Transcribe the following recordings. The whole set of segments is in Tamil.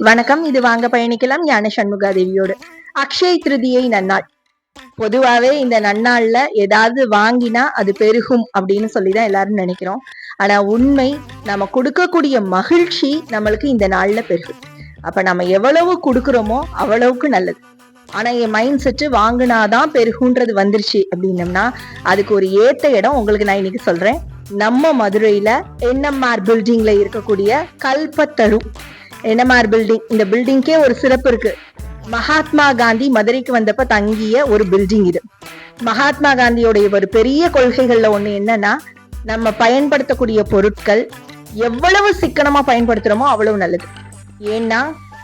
வணக்கம். இது வாங்க பயணிக்கலாம். ஞான சண்முகாதேவியோடு. அக்ஷய் திருதியை நன்னாள். பொதுவாவே இந்த நன்னாள்ல ஏதாவது வாங்கினா அது பெருகும் அப்படின்னு சொல்லிதான் எல்லாரும் நினைக்கிறோம். ஆனா உண்மை நம்ம கொடுக்கக்கூடிய மகிழ்ச்சி நம்மளுக்கு இந்த நாள்ல பெருகும் அப்ப நம்ம எவ்வளவு கொடுக்குறோமோ அவ்வளவுக்கு நல்லது. ஆனா என் மைண்ட் செட்டு வாங்கினாதான் பெருகுன்றது வந்துருச்சு அப்படின்னம்னா அதுக்கு ஒரு ஏத்த இடம் உங்களுக்கு நான் இன்னைக்கு சொல்றேன். நம்ம மதுரையில என்எம்ஆர் பில்டிங்ல இருக்கக்கூடிய கல்பத்தரு என்எம்ஆர் பில்டிங் இந்த பில்டிங்க்கே ஒரு சிறப்பு இருக்கு. மகாத்மா காந்தி மதுரைக்கு வந்தப்ப தங்கிய ஒரு பில்டிங் இது. மகாத்மா காந்தியோடைய ஒரு பெரிய கொள்கைகள்ல ஒண்ணு என்னன்னா நம்ம பயன்படுத்தக்கூடிய பொருட்கள் எவ்வளவு சிக்கனமா பயன்படுத்துறோமோ அவ்வளவு நல்லது. ஏன்னா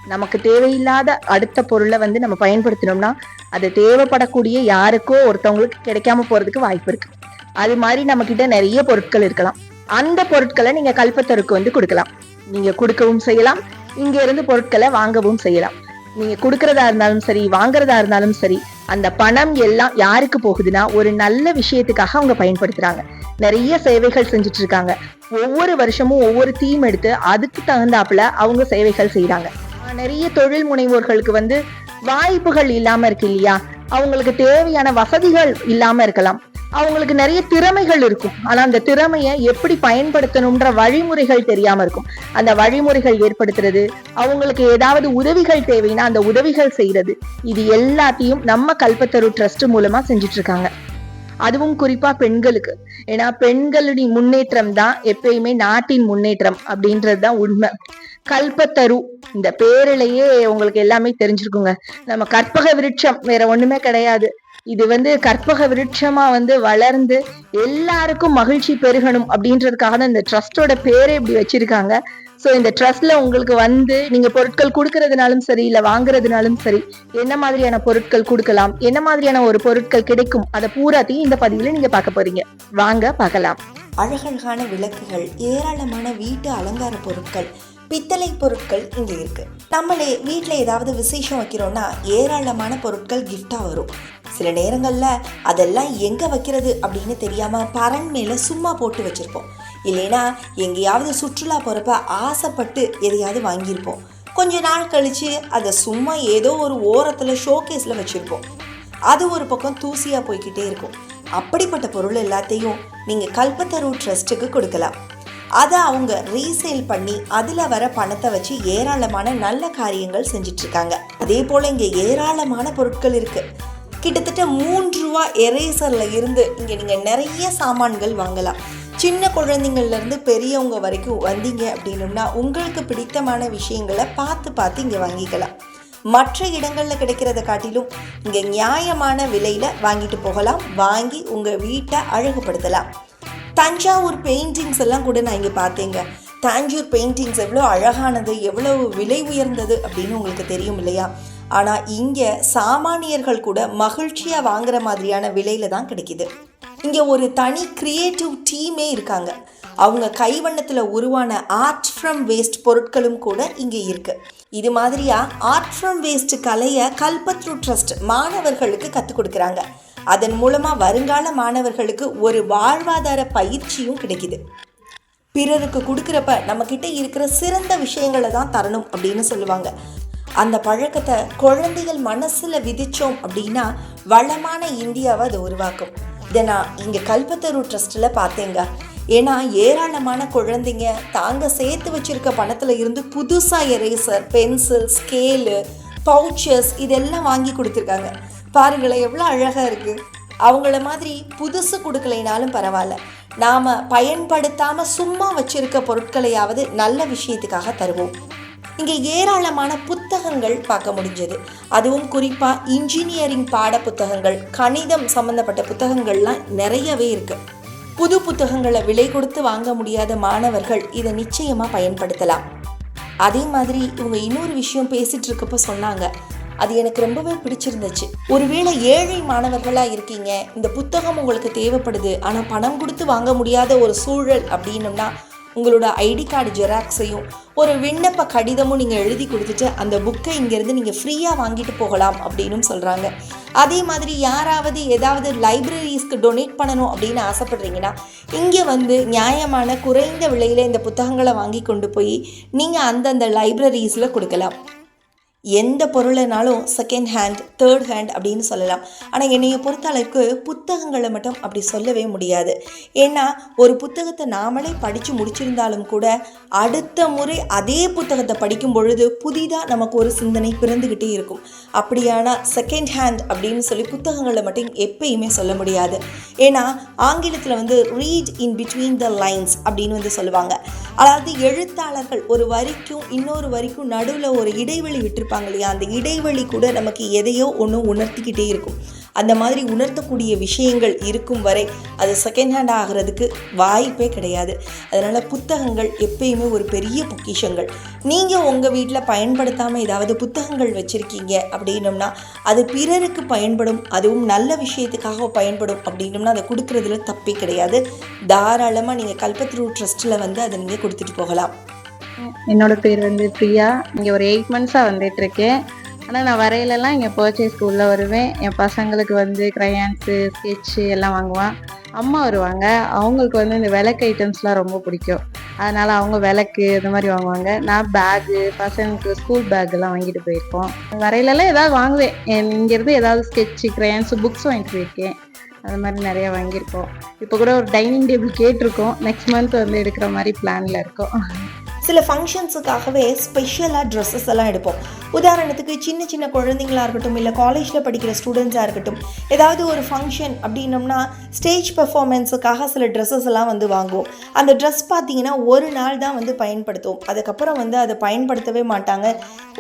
நமக்கு தேவையில்லாத அடுத்த பொருளை வந்து நம்ம பயன்படுத்தினோம்னா அது தேவைப்படக்கூடிய யாருக்கோ ஒருத்தவங்களுக்கு கிடைக்காம போறதுக்கு வாய்ப்பு இருக்கு. அது மாதிரி நம்ம கிட்ட நிறைய பொருட்கள் இருக்கலாம். அந்த பொருட்களை நீங்க கல்பத்தருக்கு வந்து கொடுக்கலாம். நீங்க கொடுக்கவும் செய்யலாம். இங்க இருந்து பொருட்களை வாங்கவும் செய்யலாம். நீங்க கொடுக்கறதா இருந்தாலும் சரி வாங்குறதா இருந்தாலும் சரி அந்த பணம் எல்லாம் யாருக்கு போகுதுன்னா ஒரு நல்ல விஷயத்துக்காக அவங்க பயன்படுத்துறாங்க. நிறைய சேவைகள் செஞ்சுட்டு இருக்காங்க ஒவ்வொரு வருஷமும் ஒவ்வொரு தீம் எடுத்து அதுக்கு தகுந்தாப்புல அவங்க சேவைகள் செய்யறாங்க நிறைய தொழில் முனைவோர்களுக்கு வந்து வாய்ப்புகள் இல்லாம இருக்கு இல்லையா? அவங்களுக்கு தேவையான வசதிகள் இல்லாம இருக்கலாம். அவங்களுக்கு நிறைய திறமைகள் இருக்கும். ஆனா அந்த திறமையை எப்படி பயன்படுத்தணும்ன்ற வழிமுறைகள் தெரியாம இருக்கும். அந்த வழிமுறைகள் ஏற்படுத்துறது அவங்களுக்கு ஏதாவது உதவிகள் தேவைன்னா அந்த உதவிகள் செய்யறது இது எல்லாத்தையும் நம்ம கல்பத்தரு ட்ரஸ்ட் மூலமா செஞ்சுட்டு இருக்காங்க. அதுவும் குறிப்பா பெண்களுக்கு. ஏன்னா பெண்களுடைய முன்னேற்றம் தான் எப்பயுமே நாட்டின் முன்னேற்றம் அப்படின்றது தான் உண்மை. கல்பத்தரு இந்த பேரிலேயே உங்களுக்கு எல்லாமே தெரிஞ்சிருக்குங்க. நம்ம கற்பக விருட்சம் வேற ஒண்ணுமே கிடையாது. இது வந்து கற்பக விருட்சமா வந்து வளர்ந்து எல்லாருக்கும் மகிழ்ச்சி பெருகணும் அப்படின்றதுக்காக தான் இந்த ட்ரஸ்டோட பேரே இப்படி வச்சிருக்காங்க. சோ இந்த ட்ரஸ்ட்ல உங்களுக்கு வந்து நீங்க பொருட்கள் கொடுக்கறதுனாலும் சரி இல்ல வாங்குறதுனாலும் சரி என்ன மாதிரியான பொருட்கள் கொடுக்கலாம் என்ன மாதிரியான ஒரு பொருட்கள் கிடைக்கும் அதை பூராத்தையும் இந்த பதிவுல நீங்க பார்க்க போறீங்க. வாங்க பார்க்கலாம். அழகழகான விளக்குகள் ஏராளமான வீட்டு அலங்கார பொருட்கள் பித்தளை பொருட்கள் இங்கே இருக்கு. நம்மளே வீட்டில் ஏதாவது விசேஷம் வைக்கிறோம்னா ஏராளமான பொருட்கள் கிஃப்டாக வரும். சில நேரங்களில் அதெல்லாம் எங்கே வைக்கிறது அப்படின்னு தெரியாமல் பரன் மேலே சும்மா போட்டு வச்சுருப்போம். இல்லைன்னா எங்கேயாவது சுற்றுலா போகிறப்ப ஆசைப்பட்டு எதையாவது வாங்கியிருப்போம். கொஞ்ச நாள் கழித்து அதை சும்மா ஏதோ ஒரு ஓரத்தில் ஷோகேஸில் வச்சுருப்போம். அது ஒரு பக்கம் தூசியாக போய்கிட்டே இருக்கும். அப்படிப்பட்ட பொருள் எல்லாத்தையும் நீங்கள் கல்பத்தரு ட்ரஸ்ட்டுக்கு கொடுக்கலாம். அதை அவங்க ரீசேல் பண்ணி அதில் வர பணத்தை வச்சு ஏராளமான நல்ல காரியங்கள் செஞ்சிட்ருக்காங்க. அதே போல் இங்கே ஏராளமான பொருட்கள் இருக்குது கிட்டத்தட்ட மூன்று ரூபா எரேசரில் இருந்து இங்கே நீங்கள் நிறைய சாமான்கள் வாங்கலாம். சின்ன குழந்தைங்கள்லேருந்து பெரியவங்க வரைக்கும் வந்தீங்க அப்படின்னம்னா உங்களுக்கு பிடித்தமான விஷயங்களை பார்த்து பார்த்து இங்கே வாங்கிக்கலாம். மற்ற இடங்களில் கிடைக்கிறத காட்டிலும் இங்கே நியாயமான விலையில் வாங்கிட்டு போகலாம். வாங்கி உங்கள் வீட்டை அழகுபடுத்தலாம். தஞ்சாவூர் பெயிண்டிங்ஸ் எல்லாம் கூட நான் இங்கே பார்த்தேங்க. தாஞ்சூர் பெயிண்டிங்ஸ் எவ்வளோ அழகானது எவ்வளவு விலை உயர்ந்தது அப்படின்னு உங்களுக்கு தெரியும் இல்லையா? ஆனால் இங்கே சாமானியர்கள் கூட மகிழ்ச்சியாக வாங்குற மாதிரியான விலையில் தான் கிடைக்கிது. இங்கே ஒரு தனி கிரியேட்டிவ் டீமே இருக்காங்க. அவங்க கைவண்ணத்தில் உருவான ஆர்ட் ஃப்ரம் வேஸ்ட் பொருட்களும் கூட இங்கே இருக்குது இது மாதிரியாக ஆர்ட் ஃப்ரம் வேஸ்ட் கலையை கல்பத்ரு ட்ரஸ்ட் மாணவர்களுக்கு கற்றுக் கொடுக்குறாங்க. அதன் மூலமாக வருங்கால மாணவர்களுக்கு ஒரு வாழ்வாதார பயிற்சியும் கிடைக்குது. பிறருக்கு கொடுக்குறப்ப நம்மக்கிட்ட இருக்கிற சிறந்த விஷயங்களை தான் தரணும் அப்படின்னு சொல்லுவாங்க. அந்த பழக்கத்தை குழந்தைகள் மனசில் விதித்தோம் அப்படின்னா வளமான இந்தியாவை அதை உருவாக்கும். இதை நான் இங்கே கல்பத்தரு ட்ரஸ்ட்டில் பார்த்தேங்க. ஏன்னா ஏராளமான குழந்தைங்க தாங்க சேர்த்து வச்சிருக்க பணத்தில் இருந்து புதுசாக எரேசர் பென்சில் ஸ்கேலு பவுச்சஸ் இதெல்லாம் வாங்கி கொடுத்துருக்காங்க. பாருங்களேன் எவ்வளோ அழகாக இருக்குது அவங்கள மாதிரி புதுசு கொடுக்கலைனாலும் பரவாயில்ல. நாம் பயன்படுத்தாமல் சும்மா வச்சுருக்க பொருட்களையாவது நல்ல விஷயத்துக்காக தருவோம். இங்கே ஏராளமான புத்தகங்கள் பார்க்க முடிஞ்சது. அதுவும் குறிப்பாக இன்ஜினியரிங் பாட புத்தகங்கள் கணிதம் சம்மந்தப்பட்ட புத்தகங்கள்லாம் நிறையவே இருக்குது புது புத்தகங்களை விலை கொடுத்து வாங்க முடியாத மாணவர்கள் இதை நிச்சயமாக பயன்படுத்தலாம். அதே மாதிரி இவங்க இன்னொரு விஷயம் பேசிட்டு இருக்கப்போ சொன்னாங்க. அது எனக்கு ரொம்பவே பிடிச்சிருந்துச்சு. ஒருவேளை ஏழை மாணவர்களாக இருக்கீங்க இந்த புத்தகம் உங்களுக்கு தேவைப்படுது ஆனால் பணம் கொடுத்து வாங்க முடியாத ஒரு சூழல் அப்படின்னம்னா உங்களோட ஐடி கார்டு ஜெராக்ஸையும் ஒரு விண்ணப்ப கடிதமும் நீங்கள் எழுதி கொடுத்துட்டு அந்த புக்கை இங்கேருந்து நீங்கள் ஃப்ரீயாக வாங்கிட்டு போகலாம் அப்படின்னு சொல்கிறாங்க அதே மாதிரி யாராவது ஏதாவது லைப்ரரிஸ்க்கு டொனேட் பண்ணணும் அப்படின்னு ஆசைப்பட்றீங்கன்னா இங்கே வந்து நியாயமான குறைந்த விலையில் இந்த புத்தகங்களை வாங்கி கொண்டு போய் நீங்கள் அந்தந்த லைப்ரரிஸில் கொடுக்கலாம். எந்த பொருளைனாலும் செகண்ட் ஹேண்ட் தேர்ட் ஹேண்ட் அப்படின்னு சொல்லலாம். ஆனால் என்னையை பொறுத்த அளவுக்கு புத்தகங்களை மட்டும் அப்படி சொல்லவே முடியாது. ஏன்னா ஒரு புத்தகத்தை நாமளே படித்து முடிச்சிருந்தாலும் கூட அடுத்த முறை அதே புத்தகத்தை படிக்கும் பொழுது புதிதாக நமக்கு ஒரு சிந்தனை பிறந்துக்கிட்டே இருக்கும். அப்படியான செகண்ட் ஹேண்ட் அப்படின்னு சொல்லி புத்தகங்களை மட்டும் எப்பயுமே சொல்ல முடியாது. ஏன்னா ஆங்கிலத்தில் வந்து read in between the lines அப்படின்னு வந்து சொல்லுவாங்க. அதாவது எழுத்தாளர்கள் ஒரு வரிக்கும் இன்னொரு வரிக்கும் நடுவில் ஒரு இடைவெளி விட்டுருப்பாங்க. இல்லையா? அந்த இடைவெளி கூட நமக்கு எதையோ ஒன்று உணர்த்திக்கிட்டே இருக்கும். அந்த மாதிரி உணர்த்தக்கூடிய விஷயங்கள் இருக்கும் வரை அது செகண்ட் ஹேண்ட் ஆகிறதுக்கு வாய்ப்பே கிடையாது. அதனால் புத்தகங்கள் எப்பயுமே ஒரு பெரிய பொக்கிஷங்கள். நீங்கள் உங்கள் வீட்டில் பயன்படுத்தாமல் ஏதாவது புத்தகங்கள் வச்சுருக்கீங்க அப்படின்னம்னா அது பிறருக்கு பயன்படும் அதுவும் நல்ல விஷயத்துக்காக பயன்படும் அப்படின்னம்னா அதை கொடுக்குறதுல தப்பே கிடையாது. தாராளமாக நீங்கள் கல்பத்ரூ ட்ரஸ்ட்டில் வந்து அதை நீங்கள் கொடுத்துட்டு போகலாம். என்னோட பேர் வந்து பிரியா. இங்கே ஒரு எயிட் மந்த்ஸாக வந்துட்டுருக்கேன். ஆனால் நான் வரையிலலாம் இங்கே பர்ச்சேஸ்க்கு உள்ளே வருவேன். என் பசங்களுக்கு வந்து க்ரையான்ஸு ஸ்கெட்சு எல்லாம் வாங்குவேன். அம்மா வருவாங்க. அவங்களுக்கு வந்து இந்த விளக்கு ஐட்டம்ஸ்லாம் ரொம்ப பிடிக்கும். அதனால் அவங்க விளக்கு இந்த மாதிரி வாங்குவாங்க. நான் பேகு பசங்களுக்கு ஸ்கூல் பேக்கெல்லாம் வாங்கிட்டு போயிருக்கோம். வரையிலலாம் ஏதாவது வாங்குவேன். இங்கேருந்து ஏதாவது ஸ்கெட்சு க்ரையான்ஸு புக்ஸ் வாங்கிட்டு போயிருக்கேன். அது மாதிரி நிறைய வாங்கியிருக்கோம். இப்போ கூட ஒரு டைனிங் டேபிள் கேட்டிருக்கோம். நெக்ஸ்ட் மந்த் வந்து எடுக்கிற மாதிரி பிளானில் இருக்கோம். சில ஃபங்க்ஷன்ஸுக்காகவே ஸ்பெஷலாக ட்ரெஸ்ஸஸ் எல்லாம் எடுப்போம். உதாரணத்துக்கு சின்ன சின்ன குழந்தைங்களா இருக்கட்டும் இல்லை காலேஜில் படிக்கிற ஸ்டூடெண்ட்ஸாக இருக்கட்டும் ஏதாவது ஒரு ஃபங்க்ஷன் அப்படின்னம்னா ஸ்டேஜ் பெர்ஃபார்மன்ஸுக்காக சில ட்ரெஸ்ஸஸ் எல்லாம் வந்து வாங்குவோம். அந்த ட்ரெஸ் பார்த்தீங்கன்னா ஒரு நாள் தான் வந்து பயன்படுத்துவோம். அதுக்கப்புறம் வந்து அதை பயன்படுத்தவே மாட்டாங்க.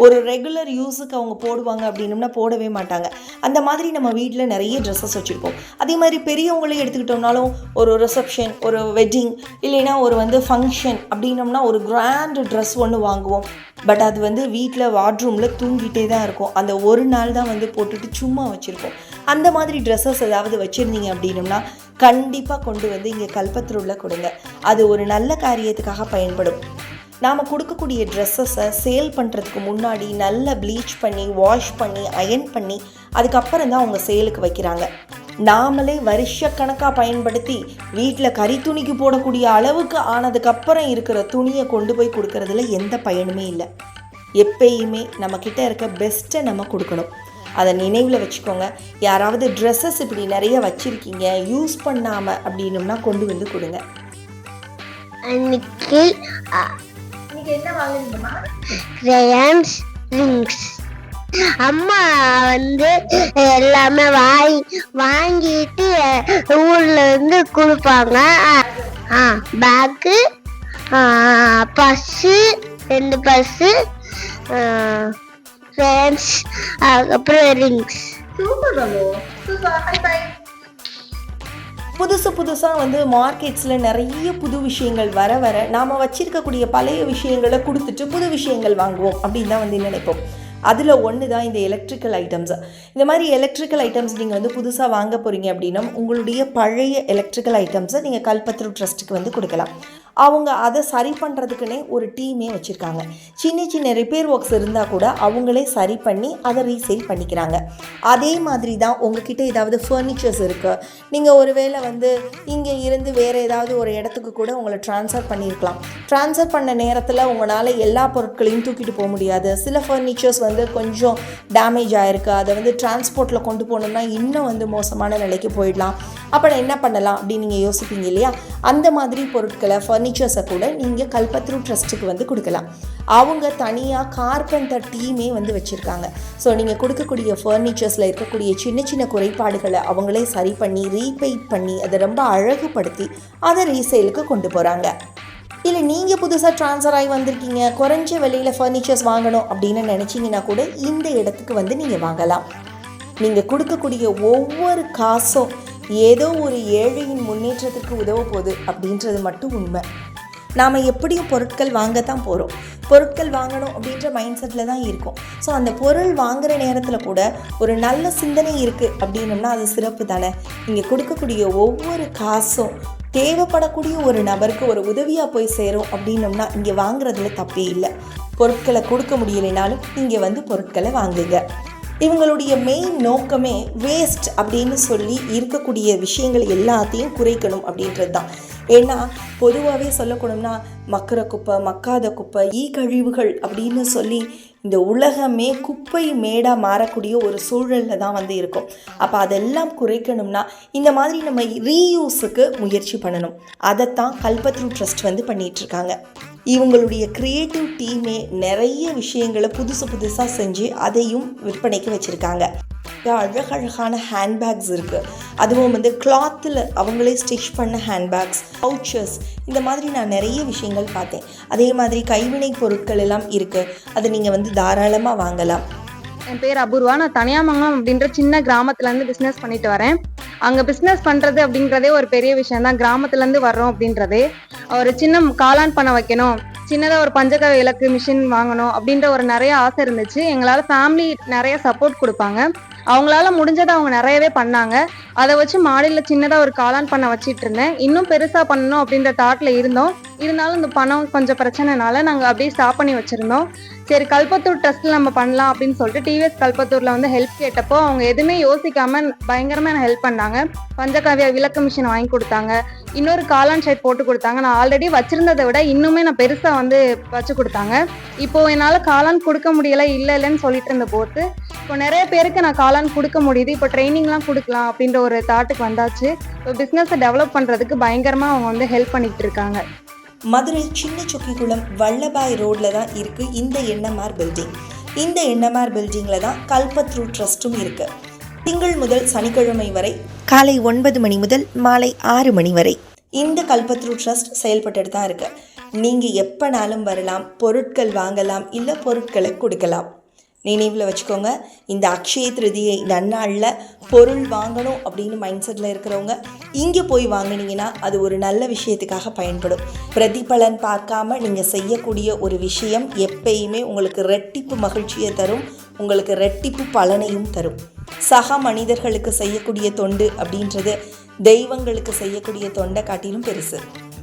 ஒரு ரெகுலர் யூஸுக்கு அவங்க போடுவாங்க அப்படின்னம்னா போடவே மாட்டாங்க. அந்த மாதிரி நம்ம வீட்டில் நிறைய ட்ரெஸ்ஸஸ் வச்சுருப்போம். அதே மாதிரி பெரியவங்களே எடுத்துக்கிட்டோம்னாலும் ஒரு ரிசப்ஷன் ஒரு வெட்டிங் இல்லைன்னா ஒரு வந்து ஃபங்க்ஷன் அப்படின்னம்னா ஒரு கிராண்ட் ட்ரெஸ் ஒன்று வாங்குவோம். பட் அது வந்து வீட்டில் வார்ட்ரூமில் தூங்கிட்டே தான் இருக்கும். அந்த ஒரு நாள் தான் வந்து போட்டுட்டு சும்மா வச்சுருப்போம் அந்த மாதிரி ட்ரெஸ்ஸஸ் ஏதாவது வச்சுருந்தீங்க அப்படின்னம்னா கண்டிப்பாக கொண்டு வந்து இங்கே கல்பத்தூரில் கொடுங்க. அது ஒரு நல்ல காரியத்துக்காக பயன்படும். நாம் கொடுக்கக்கூடிய ட்ரெஸ்ஸஸை சேல் பண்ணுறதுக்கு முன்னாடி நல்லா ப்ளீச் பண்ணி வாஷ் பண்ணி அயன் பண்ணி அதுக்கப்புறம் தான் அவங்க சேலுக்கு வைக்கிறாங்க. நாமளே வருஷக்கணக்காக பயன்படுத்தி வீட்டில் கறி துணிக்கு போடக்கூடிய அளவுக்கு ஆனதுக்கப்புறம் இருக்கிற துணியை கொண்டு போய் கொடுக்கறதுல எந்த பயனுமே இல்லை. எப்பயுமே நம்மக்கிட்ட இருக்க பெஸ்ட்டை நம்ம கொடுக்கணும். அதை நினைவில் வச்சுக்கோங்க. யாராவது ட்ரெஸ்ஸஸ் இப்படி நிறைய வச்சுருக்கீங்க யூஸ் பண்ணாமல் அப்படின்னம்னா கொண்டு வந்து கொடுங்க. அன்னைக்கு கிரையான்ஸ் ரிங்ஸ் அம்மா வந்து எல்லாமே வாங்கி வாங்கிட்டு ஊர்ல இருந்து கொடுப்பாங்க. பேக்கு பஸ்ஸு ரெண்டு பஸ்ஸு ஃப்ரெண்ட்ஸ் அதுக்கப்புறம் ரிங்ஸ் புதுசு புதுசாக வந்து மார்க்கெட்ஸில் நிறைய புது விஷயங்கள் வர வர நாம் வச்சிருக்கக்கூடிய பழைய விஷயங்களை கொடுத்துட்டு புது விஷயங்கள் வாங்குவோம் அப்படின்னு தான் வந்து நினைப்போம். அதில் ஒன்று தான் இந்த எலக்ட்ரிக்கல் ஐட்டம்ஸ் இந்த மாதிரி எலக்ட்ரிக்கல் ஐட்டம்ஸ் நீங்கள் வந்து புதுசாக வாங்க போகிறீங்க அப்படின்னா உங்களுடைய பழைய எலக்ட்ரிக்கல் ஐட்டம்ஸை நீங்கள் கல்பத்ரு ட்ரஸ்ட்டுக்கு வந்து கொடுக்கலாம். அவங்க அதை சரி பண்ணுறதுக்குன்னே ஒரு டீமே வச்சுருக்காங்க. சின்ன சின்ன ரிப்பேர் ஒர்க்ஸ் இருந்தால் கூட அவங்களே சரி பண்ணி அதை ரீசேல் பண்ணிக்கிறாங்க. அதே மாதிரி தான் உங்ககிட்ட ஏதாவது ஃபர்னிச்சர்ஸ் இருக்குது நீங்கள் ஒருவேளை வந்து இங்கே இருந்து வேறு ஏதாவது ஒரு இடத்துக்கு கூட உங்களை ட்ரான்ஸ்ஃபர் பண்ணியிருக்கலாம் ட்ரான்ஸ்ஃபர் பண்ண நேரத்தில் உங்களால் எல்லா பொருட்களையும் தூக்கிட்டு போக முடியாது. சில ஃபர்னிச்சர்ஸ் வந்து கொஞ்சம் டேமேஜ் ஆகிருக்கு அதை வந்து டிரான்ஸ்போர்ட்டில் கொண்டு போகணும்னா இன்னும் வந்து மோசமான நிலைக்கு போயிடலாம். அப்போ என்ன பண்ணலாம் அப்படின்னு நீங்கள் யோசிப்பீங்க இல்லையா? அந்த மாதிரி பொருட்களை ஃபர்னிச்சர்ஸை கூட நீங்கள் கல்பத்ரு ட்ரஸ்ட்டுக்கு வந்து கொடுக்கலாம். அவங்க தனியாக கார்பெண்டர் டீமே வந்து வச்சுருக்காங்க. ஸோ நீங்கள் கொடுக்கக்கூடிய ஃபர்னிச்சர்ஸில் இருக்கக்கூடிய சின்ன சின்ன குறைபாடுகளை அவங்களே சரி பண்ணி ரீபெயிட் பண்ணி அதை ரொம்ப அழகுபடுத்தி அதை ரீசேலுக்கு கொண்டு போகிறாங்க இல்லை நீங்கள் புதுசாக ட்ரான்ஸ்ஃபர் ஆகி வந்திருக்கீங்க குறைஞ்ச விலையில் ஃபர்னிச்சர்ஸ் வாங்கணும் அப்படின்னு நினச்சிங்கன்னா கூட இந்த இடத்துக்கு வந்து நீங்கள் வாங்கலாம். நீங்கள் கொடுக்கக்கூடிய ஒவ்வொரு காசும் ஏதோ ஒரு ஏழையின் முன்னேற்றத்துக்கு உதவ போகுது அப்படின்றது மட்டும் உண்மை. நாம் எப்படியும் பொருட்கள் வாங்கத்தான் போகிறோம் பொருட்கள் வாங்கணும் அப்படின்ற மைண்ட் செட்டில் தான் இருக்கும். ஸோ அந்த பொருள் வாங்குகிற நேரத்தில் கூட ஒரு நல்ல சிந்தனை இருக்குது அப்படின்னம்னா அது சிறப்பு தானே? இங்கே கொடுக்கக்கூடிய ஒவ்வொரு காசும் தேவைப்படக்கூடிய ஒரு நபருக்கு ஒரு உதவியாக போய் சேரும் அப்படின்னோம்னா இங்கே வாங்குறதுல தப்பே இல்லை. பொருட்களை கொடுக்க முடியலைனாலும் இங்கே வந்து பொருட்களை வாங்குங்க. இவங்களுடைய மெயின் நோக்கமே வேஸ்ட் அப்படின்னு சொல்லி இருக்கக்கூடிய விஷயங்கள் எல்லாத்தையும் குறைக்கணும் அப்படின்றது தான் ஏன்னா பொதுவாகவே சொல்லக்கூடம்னா மக்கிற குப்பை மக்காத குப்பை ஈ கழிவுகள் அப்படின்னு சொல்லி இந்த உலகமே குப்பை மேடாக மாறக்கூடிய ஒரு சூழலில் தான் வந்து இருக்கும். அப்போ அதெல்லாம் குறைக்கணும்னா இந்த மாதிரி நம்ம ரீயூஸுக்கு முயற்சி பண்ணணும். அதைத்தான் கல்பத்ரு ட்ரஸ்ட் வந்து பண்ணிகிட்ருக்காங்க இவங்களுடைய க்ரியேட்டிவ் டீமே நிறைய விஷயங்களை புதுசு புதுசாக செஞ்சு அதையும் விற்பனைக்கு வச்சுருக்காங்க. அழகழகான ஹேண்ட்பேக்ஸ் இருக்குது அதுவும் வந்து கிளாத்தில் அவங்களே ஸ்டிச் பண்ண ஹேண்ட்பேக்ஸ் பவுச்சர்ஸ் இந்த மாதிரி நான் நிறைய விஷயங்கள் பார்த்தேன். அதே மாதிரி கைவினை பொருட்கள் எல்லாம் இருக்குது அதை நீங்கள் வந்து தாராளமாக வாங்கலாம். என் பேர் அபூர்வா. நான் தனியாமங்கலம் அப்படின்ற சின்ன கிராமத்துலேருந்து பிஸ்னஸ் பண்ணிட்டு வரேன். அங்க பிசினஸ் பண்றது அப்படின்றதே ஒரு பெரிய விஷயம் தான் கிராமத்துல இருந்து வர்றோம் அப்படின்றதே. ஒரு சின்ன காளான் பண்ண வைக்கணும். சின்னதா ஒரு பஞ்சக இலக்கு மிஷின் வாங்கணும் அப்படின்ற ஒரு நிறைய ஆசை இருந்துச்சு. எங்களால ஃபேமிலி நிறைய சப்போர்ட் கொடுப்பாங்க. அவங்களால முடிஞ்சதை அவங்க நிறையவே பண்ணாங்க. அதை வச்சு மாடியில் சின்னதாக ஒரு காளான் பண்ண வச்சிட்டு இருந்தேன். இன்னும் பெருசாக பண்ணணும் அப்படின்ற தாட்டில் இருந்தோம். இருந்தாலும் இந்த பணம் கொஞ்சம் பிரச்சனைனால நாங்கள் அப்படியே ஸ்டாப் பண்ணி வச்சுருந்தோம். சரி கல்பத்தூர் ட்ரஸ்ட்டில் நம்ம பண்ணலாம் அப்படின்னு சொல்லிட்டு டிவிஎஸ் கல்பத்தூரில் வந்து ஹெல்ப் கேட்டப்போ அவங்க எதுவுமே யோசிக்காமல் பயங்கரமாக ஹெல்ப் பண்ணாங்க. பஞ்சகாவியா விளக்கு மிஷின் வாங்கி கொடுத்தாங்க. இன்னொரு காளான் ஷர்ட் போட்டு கொடுத்தாங்க. நான் ஆல்ரெடி வச்சுருந்ததை விட இன்னுமே நான் பெருசாக வந்து வச்சு கொடுத்தாங்க. இப்போது என்னால் காளான் கொடுக்க முடியலை இல்லை இல்லைன்னு சொல்லிட்டு இருந்த போது இப்போ நிறைய பேருக்கு நான் காளான் கொடுக்க முடியுது. இப்போ ட்ரைனிங்லாம் கொடுக்கலாம் அப்படின்ற ஒரு தாட்டுக்கு வந்தாச்சு. இப்போ பிஸ்னஸை டெவலப் பண்ணுறதுக்கு பயங்கரமாக அவங்க வந்து ஹெல்ப் பண்ணிகிட்டு இருக்காங்க. மதுரை சின்ன சொக்கிக்குளம் வல்லபாய் ரோட்டில் தான் இருக்குது இந்த என்எம்ஆர் பில்டிங் இந்த என்எம்ஆர் பில்டிங்கில் தான் கல்பத்ரு ட்ரஸ்ட்டும் இருக்குது திங்கள் முதல் சனிக்கிழமை வரை காலை ஒன்பது மணி முதல் மாலை ஆறு மணி வரை இந்த கல்பத்ரு ட்ரஸ்ட் செயல்பட்டுட்டு தான் இருக்கு. நீங்கள் எப்போனாலும் வரலாம் பொருட்கள் வாங்கலாம் இல்லை பொருட்களை கொடுக்கலாம். நினைவில் வச்சுக்கோங்க. இந்த அக்ஷய திருதியை நன்னாளில் பொருள் வாங்கணும் அப்படின்னு மைண்ட் செட்டில் இருக்கிறவங்க இங்கே போய் வாங்குனீங்கன்னா அது ஒரு நல்ல விஷயத்துக்காக பயன்படும். பிரதிபலன் பார்க்காம நீங்கள் செய்யக்கூடிய ஒரு விஷயம் எப்பயுமே உங்களுக்கு ரெட்டிப்பு மகிழ்ச்சியை தரும் உங்களுக்கு ரெட்டிப்பு பலனையும் தரும். சக மனிதர்களுக்கு செய்யக்கூடிய தொண்டு அப்படின்றது தெய்வங்களுக்கு செய்யக்கூடிய தொண்டை காட்டிலும் பெருசு.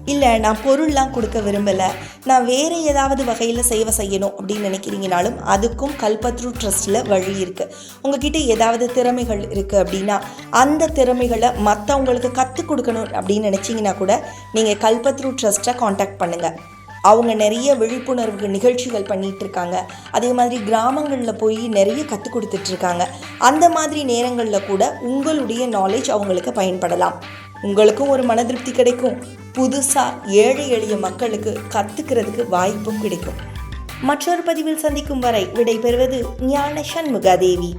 இல்லை நான் பொருள்லாம் கொடுக்க விரும்பலை. நான் வேறு ஏதாவது வகையில் சேவை செய்யணும் அப்படின்னு நினைக்கிறீங்கனாலும் அதுக்கும் கல்பத்ரு ட்ரஸ்ட்டில் வழி இருக்குது உங்ககிட்ட ஏதாவது திறமைகள் இருக்குது அப்படின்னா அந்த திறமைகளை மற்றவங்களுக்கு கற்றுக் கொடுக்கணும் அப்படின்னு நினச்சிங்கன்னா கூட நீங்கள் கல்பத்ரு ட்ரஸ்ட்டை காண்டாக்ட் பண்ணுங்கள் அவங்க நிறைய விழிப்புணர்வு நிகழ்ச்சிகள் பண்ணிகிட்டு இருக்காங்க. அதே மாதிரி கிராமங்களில் போய் நிறைய கற்றுக் கொடுத்துட்ருக்காங்க அந்த மாதிரி நேரங்களில் கூட உங்களுடைய நாலேஜ் அவங்களுக்கு பயன்படலாம். உங்களுக்கும் ஒரு மன திருப்தி கிடைக்கும். புதுசாக ஏழை எளிய மக்களுக்கு கற்றுக்கிறதுக்கு வாய்ப்பும் கிடைக்கும். மற்றொரு பதிவில் சந்திக்கும் வரை விடைபெறுவது ஞான சண்முகாதேவி.